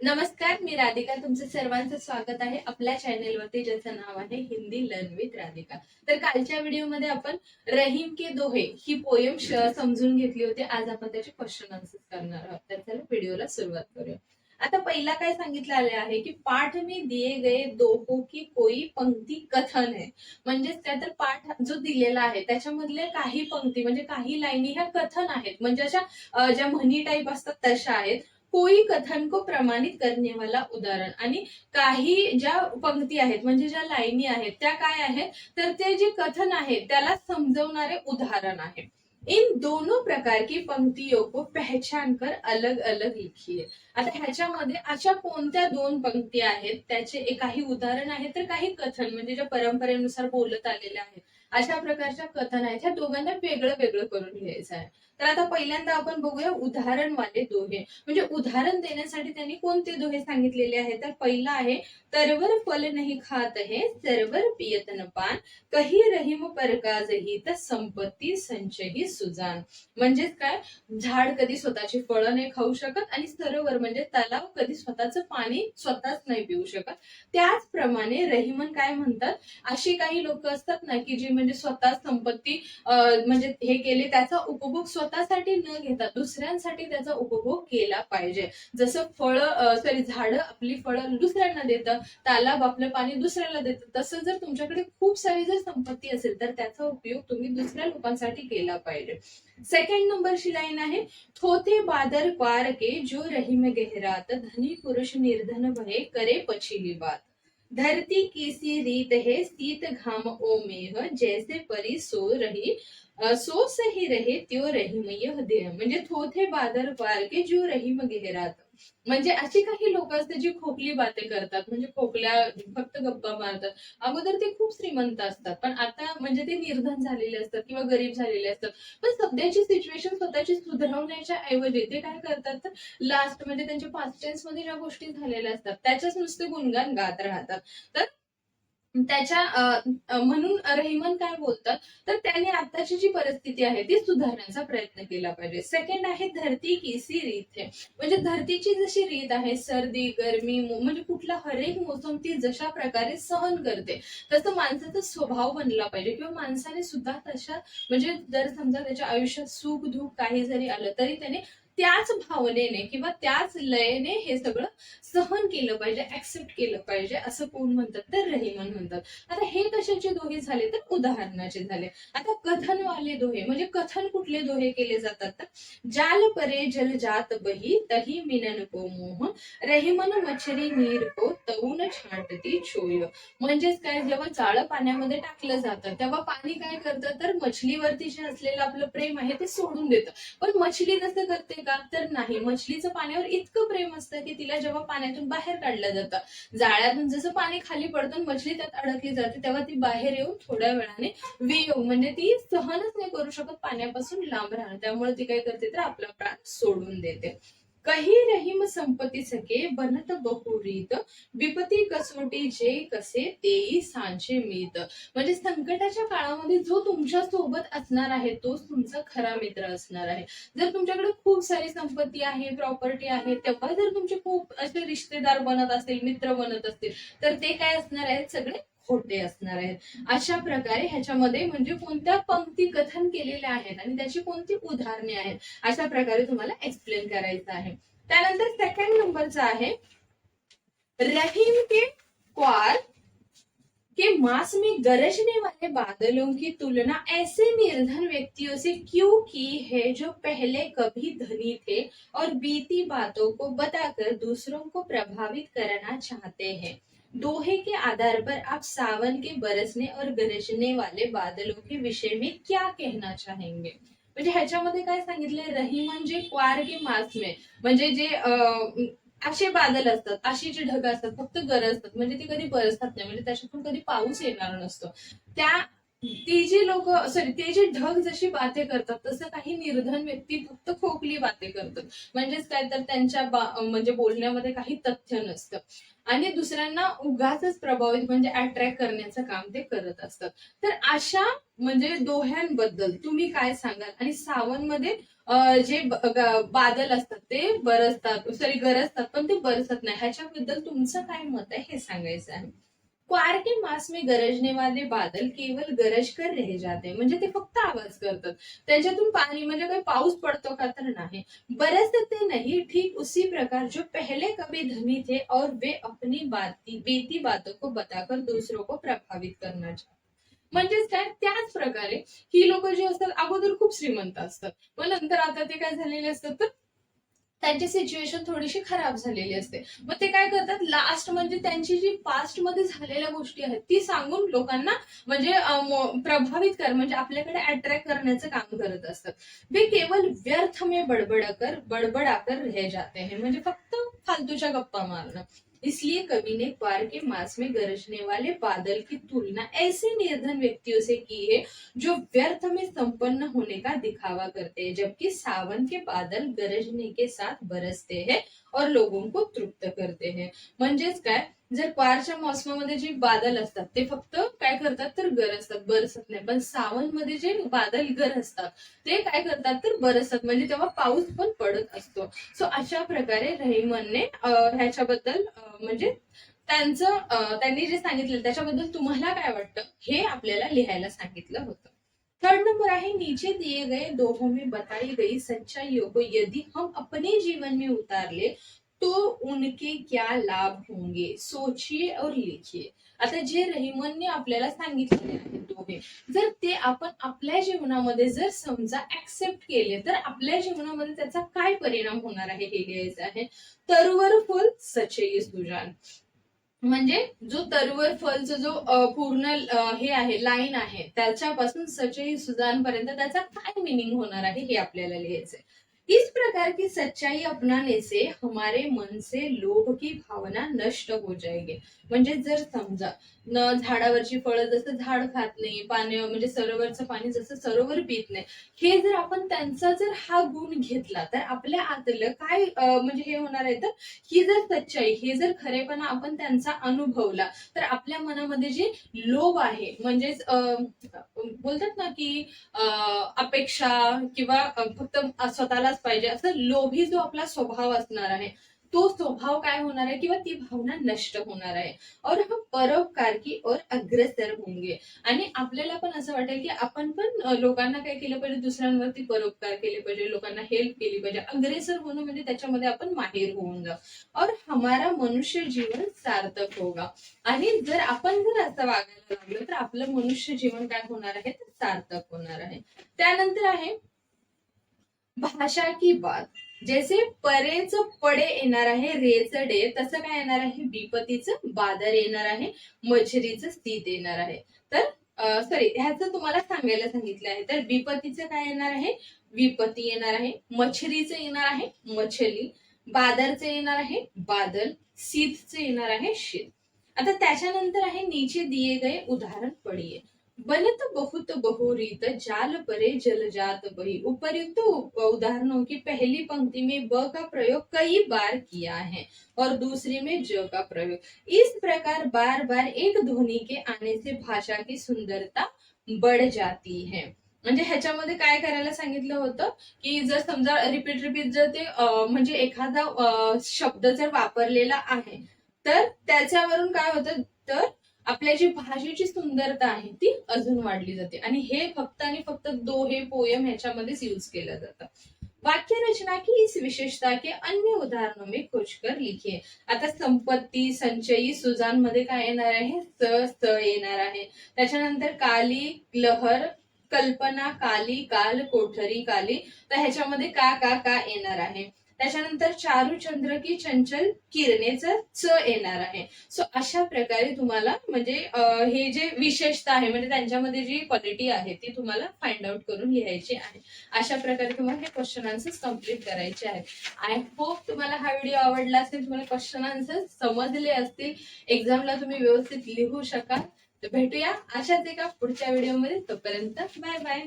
नमस्कार मी राधिका. तुमचं सर्वांचं स्वागत आहे आपल्या चॅनेलवरती ज्याचं नाव आहे हिंदी लर्न विथ राधिका. तर कालच्या व्हिडिओमध्ये आपण रहीम के दोहे ही पोयम समजून घेतली होती. आज आपण त्याचे क्वेश्चन आन्सर करणार आहोत. तर चला व्हिडिओला सुरुवात करूया. आता पहिला काय सांगितलं आले आहे की पाठ मी दिए गए दोहो की कोई पंक्ती कथन आहे म्हणजेच त्या तर पाठ जो दिलेला आहे त्याच्यामधले काही पंक्ती म्हणजे काही लाईनी ह्या कथन आहेत. म्हणजे अशा ज्या म्हणी टाईप असतात तशा आहेत. कोई कथन को प्रमाणित करणे वाला उदाहरण. आणि काही ज्या पंक्ती आहेत म्हणजे ज्या लाईनी आहेत त्या काय आहेत? तर ते जे कथन आहे त्याला समजवणारे उदाहरण आहे. इन दोनों प्रकार की पंक्तियों को पहचान कर अलग अलग लिखिए. आता ह्याच्यामध्ये अशा कोणत्या दोन पंक्ती आहेत? त्याचे काही उदाहरण आहे तर काही कथन म्हणजे ज्या परंपरेनुसार बोलत आलेले आहेत अशा प्रकारच्या कथन आहेत. ह्या दोघांना वेगळं वेगळं करून घ्यायचं आहे. तर आता पहिल्यांदा आपण बघूया उदाहरणवाले दोहे. म्हणजे उदाहरण देण्यासाठी त्यांनी कोणते दोहे सांगितलेले आहेत? तर पहिला आहे तरवर फल नाही खात हे सरवर पियत न पान. कही रहीम परकाजही तर संपत्ती संचही सुजान. म्हणजेच काय? झाड कधी स्वतःची फळं नाही खाऊ शकत आणि सरोवर म्हणजे तलाव कधी स्वतःचं पाणी स्वतःच नाही पिऊ शकत. त्याचप्रमाणे रहिमन काय म्हणतात? अशी काही लोक असतात ना की जी म्हणजे स्वतः संपत्ती म्हणजे हे केले त्याचा उपभोग स्वतःसाठी न घेता दुसऱ्यांसाठी त्याचा उपभोग केला पाहिजे. जसं फळं सॉरी झाडं आपली फळं दुसऱ्यांना देतं तालाब आपलं पाणी दुसऱ्याला देतं तसं जर तुमच्याकडे खूप सारी जर संपत्ती असेल तर त्याचा उपयोग तुम्ही दुसऱ्या लोकांसाठी केला पाहिजे. सेकंड नंबरची लाईन आहे थोथे बादर पार के जो रही में गहरात धनी पुरुष निर्धन भये करे पछिली बात धरती किसी रीत है सीत घाम ओ मेह जैसे परी सो रही आ, सो सही रहे त्यो रहीम यह देह। म्हणजे थोथे बादर पार के जो रही रहीम गहरात म्हणजे अशी काही लोक असतात जी खोकली बाते करतात म्हणजे खोकल्या फक्त गप्पा मारतात. अगोदर ते खूप श्रीमंत असतात पण आता म्हणजे ते निर्धन झालेले असतात किंवा गरीब झालेले असतात. पण सध्याची सिच्युएशन स्वतःची सुधारवण्याच्या ऐवजी ते काय करतात? तर लास्ट म्हणजे त्यांच्या पास्ट टेन्समध्ये ज्या गोष्टी झालेल्या असतात त्याच्याच नुसते गुणगान गात राहतात. तर त्याच्या म्हणून रहिमन काय बोलतात? तर त्याने आताची जी परिस्थिती आहे ती सुधारण्याचा प्रयत्न केला पाहिजे. सेकंड आहे धरती की सी रीत. आहे म्हणजे धरतीची जशी रीत आहे सर्दी गरमी म्हणजे कुठला हरेक मोसम ती जशा प्रकारे सहन करते तसं माणसाचा स्वभाव बनला पाहिजे. किंवा माणसाने सुद्धा तशा म्हणजे जर समजा त्याच्या आयुष्यात सुख दुःख काही जरी आलं तरी त्याने त्याच भावनेने किंवा त्याच लयने हे सगळं सहन केलं पाहिजे ऍक्सेप्ट केलं पाहिजे असं कोण म्हणतात? तर रहिमन म्हणतात. आता हे कशाचे दोहे झाले? तर उदाहरणाचे झाले. आता कथनवाले दोहे म्हणजे कथन कुठले दोहे केले जातात? तर जाल परे जल जात बही तही मिनन को मोह रहिमन मच्छरी नीर को तऊन छाटती छोय. म्हणजेच काय? जेव्हा जाळं पाण्यामध्ये टाकलं जातं तेव्हा पाणी काय करतं? तर मछलीवरती जे असलेलं आपलं प्रेम आहे ते सोडून देतं. पण मछली तसं करते का तर नाही. मछलीचं पाण्यावर इतकं प्रेम असतं की तिला जेव्हा पाण्यातून बाहेर काढलं जातं. जाळ्यातून जसं पाणी खाली पडतं मछली त्यात अडकली जाते तेव्हा ती बाहेर येऊन थोड्या वेळाने वियोग म्हणजे ती सहनच नाही करू शकत पाण्यापासून लांब राहणं. त्यामुळे ती काय करते तर आपला प्राण सोडून देते. कही रहीम संपत्ती सके बनत बहुरीत विपती कसोटी जे कसे तेई सांचे मीत. म्हणजे संकटाच्या काळामध्ये जो तुमच्यासोबत असणार आहे तोच तुमचा खरा मित्र असणार आहे. जर तुमच्याकडे खूप सारी संपत्ती आहे प्रॉपर्टी आहे तेव्हा जर तुमचे खूप असे रिश्तेदार बनत असतील मित्र बनत असतील तर ते काय असणार आहेत? सगळे खोटे असणार आहेत. अशा प्रकारे ह्याच्यामध्ये म्हणजे कोणत्या पंक्ती कथन केलेल्या आहेत आणि त्याची कोणती उदाहरणे आहेत, अशा प्रकारे तुम्हाला एक्सप्लेन करायचं आहे. त्यानंतर सेकंड नंबरचा आहे, रहीम के क्वार के मास में गरजने वाले बादलों की तुलना ऐसे निर्धन व्यक्तियों से क्यों की है जो पहले कभी धनी थे और बीती बातों को बताकर दूसरों को प्रभावित करना चाहते हैं? दोहे के आधार पर आप सावन के बरसने और गरजने वाले बादलों के विषय में क्या कहना चाहेंगे? म्हणजे ह्याच्यामध्ये काय सांगितलंय? रही म्हणजे क्वार के मास में. म्हणजे जे असे बादल असतात अशी जी ढग असतात फक्त गरजतात म्हणजे ती कधी बरसतात नाही. म्हणजे त्याच्यातून कधी पाऊस येणार नसतो. त्या ती जी लोक सॉरी ते जे ढग जशी बाते करतात तसं काही निर्धन व्यक्ती फक्त खोकली बाते करतात. म्हणजेच काय? तर त्यांच्या म्हणजे बोलण्यामध्ये काही तथ्य नसतं. आणि दुसऱ्यांना उगाच प्रभावित म्हणजे अट्रॅक्ट करण्याचं काम ते करत असतात. तर अशा म्हणजे दोह्यांबद्दल तुम्ही काय सांगाल? आणि सावनमध्ये जे बादल असतात ते बरसतात सॉरी गरजतात पण ते बरसत नाही. ह्याच्याबद्दल तुमचं काय मत आहे हे सांगायचं आहे. क्वार के मास में गरजने वाले बादल केवल गरज कर रह जाते म्हणजे ते फक्त आवाज करतात. त्यांच्यातून पाणी म्हणजे काही पाऊस पडतो का तर नाही. बरसते नाही ठीक उसी प्रकार जो पहले कभी धनी थे और वे अपनी बाती बेती बातों को बताकर दूसरों को प्रभावित करना चाहते म्हणजेच काय? त्याच प्रकारे ही लोक जी असतात अगोदर खूप श्रीमंत असतात. मग नंतर आता ते काय झालेले असतात तर त्यांची सिच्युएशन थोडीशी खराब झालेली असते. मग ते काय करतात? लास्ट म्हणजे त्यांची जी पास्टमध्ये झालेल्या गोष्टी आहेत ती सांगून लोकांना म्हणजे प्रभावित कर म्हणजे आपल्याकडे अट्रॅक्ट करण्याचं काम करत असतात. ते केवल व्यर्थ में बडबडाकर बडबडाकर रह जाते हे. म्हणजे फक्त फालतूच्या गप्पा मारणं. इसलिए कवि ने पार के मास में गरजने वाले बादल की तुलना ऐसे निर्धन व्यक्तियों से की है, जो व्यर्थ में संपन्न होने का दिखावा करते हैं, जबकि सावन के बादल गरजने के साथ बरसते हैं और लोगों को तृप्त करते हैं। म्हणजेच काय जर पारच्या मोसमामध्ये जे बादल असतात ते फक्त काय करतात तर गरजतात बरसत नाही. पण सावनमध्ये जे बादल गर असतात ते काय करतात तर बरसतात म्हणजे तेव्हा पाऊस पण पडत असतो. सो अशा प्रकारे रहिमनने ह्याच्याबद्दल म्हणजे त्यांचं त्यांनी जे सांगितलं त्याच्याबद्दल तुम्हाला काय वाटतं? हे आपल्याला लिहायला सांगितलं होतं. थर्ड नंबर आहे नीचे दिए गए दोहों में बताई गई सच्चाइयों को यदि हम अपने जीवन में उतार ले तो उनके क्या लाभ होंगे? सोचिए और लिखिए. आता जे रहिमनने आपल्याला सांगितलेले आहे दोघे जर ते आपण आपल्या जीवनामध्ये जर समजा ऍक्सेप्ट केले तर आपल्या जीवनामध्ये त्याचा काय परिणाम होणार आहे हे लिहायचं आहे? तरवर फुल सचई सुजान म्हणजे जो तरवर फलचं जो पूर्ण हे आहे लाईन आहे त्याच्यापासून सचई सुजान पर्यंत त्याचा काय मिनिंग होणार आहे हे आपल्याला लिहायचंय? इस प्रकार की सच्चाई अपनाने से हमारे मन से लोभ की भावना नष्ट हो जाएगी. म्हणजे जर समजा न झाडावरची फळं जसं झाड खात नाही पाणी म्हणजे सरोवरचं पाणी जसं सरोवर पित नाही हे जर आपण त्यांचा जर हा गुण घेतला तर आपल्या आतलं काय म्हणजे हे होणार आहे तर ही जर सच्चाई हे जर खरेपणा आपण त्यांचा अनुभवला तर आपल्या मनामध्ये जे लोभ आहे म्हणजेच बोलतात ना की अपेक्षा किंवा फक्त स्वतःला स्वतःलाच पाहिजे. असं लोभी जो आपला स्वभाव असणार आहे तो स्वभाव काय होणार आहे किंवा ती भावना नष्ट होणार आहे. और हम परोपकार की और अग्रसर होंगे आणि आपल्याला पण असं वाटेल की आपण पण लोकांना काय केलं पाहिजे? दुसऱ्यांवरती परोपकार केले पाहिजे लोकांना हेल्प केली पाहिजे. अग्रेसर होणं म्हणजे त्याच्यामध्ये आपण माहेर होऊन जा और हमारा मनुष्य जीवन सार्थक होगा. आणि जर आपण जर असं वागायला लागलो तर आपलं मनुष्य जीवन काय होणार आहे? तर सार्थक होणार आहे. त्यानंतर आहे भाषा की बात. जैसे परेच पडे येणार आहे रेच डे. तसं काय येणार आहे? विपतीचं बादर येणार आहे मच्छरीचं स्थित येणार आहे. तर सॉरी ह्याचं तुम्हाला सांगायला सांगितलं आहे. तर विपतीचं काय येणार आहे? विपती येणार आहे मच्छरीचं येणार आहे मछली. बादरचं येणार आहे बादल. सीतचं येणार आहे शीत. आता त्याच्यानंतर आहे नीचे दिए गए उदाहरण पडिये बनत बहुत बहुरीत जाल परे जल जात बही। उपर्युक्त उदाहरणों की पहली पंक्ति में ब का प्रयोग कई बार किया है और दूसरी में ज का प्रयोग। इस प्रकार बार बार एक ध्वनि के आने से भाषा की सुंदरता बढ़ जाती है। म्हणजे ह्याच्यामध्ये काय करायला सांगितलं होतं की जर समजा रिपीट रिपीट जर ते म्हणजे एखादा शब्द जर वापरलेला आहे तर त्याच्यावरून काय होतं? तर आपल्या जी भाषेची सुंदरता आहे ती अजून वाढली जाते. आणि हे फक्त आणि फक्त दोहे पोयम ह्याच्यामध्येच यूज केलं जातं. वाक्य रचना की इस विशेषता के अन्य उदाहरणों में खोजकर लिखिए आता संपत्ती संचयी सुजानमध्ये काय येणार आहे? स स येणार आहे. त्याच्यानंतर काली लहर कल्पना काली काल कोठरी काली. तर ह्याच्यामध्ये का का का येणार आहे? त्याच्यानंतर चारू चंद्र की चंचल किरणेचं च येणार आहे. सो अशा प्रकारे तुम्हाला म्हणजे हे जे विशेषता आहे म्हणजे त्यांच्यामध्ये जी क्वालिटी आहे ती तुम्हाला फाइंड आउट करून लिहायची आहे. अशा प्रकारे तुम्हाला हे क्वेश्चन आन्सर्स कंप्लीट करायचे आहेत. आय होप तुम्हाला हा व्हिडिओ आवडला असेल तुम्हाला क्वेश्चन आन्सर्स समजले असतील एक्झामला तुम्ही व्यवस्थित लिहू शकाल. तर भेटूया अशाच एका पुढच्या व्हिडिओमध्ये तोपर्यंत बाय बाय